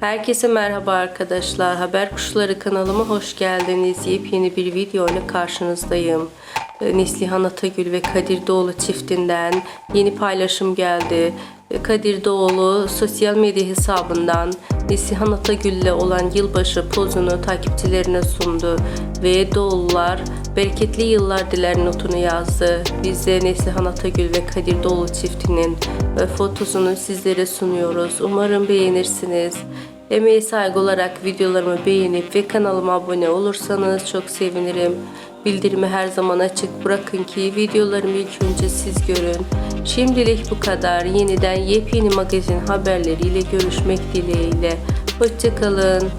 Herkese merhaba arkadaşlar. Haber Kuşları kanalıma hoş geldiniz. Yepyeni bir video ile karşınızdayım. Ee, Neslihan Atagül ve Kadir Doğulu çiftinden yeni paylaşım geldi. Ee, Kadir Doğulu sosyal medya hesabından Neslihan Atagül ile olan yılbaşı pozunu takipçilerine sundu ve Doğulular bereketli yıllar diler notunu yazdı. Biz de Neslihan Atagül ve Kadir Doğulu çiftinin fotosunu sizlere sunuyoruz. Umarım beğenirsiniz. Emeğe saygı olarak videolarımı beğenip ve kanalıma abone olursanız çok sevinirim. Bildirimi her zaman açık bırakın ki videolarımı ilk önce siz görün. Şimdilik bu kadar. Yeniden yepyeni magazin haberleriyle görüşmek dileğiyle. Hoşçakalın.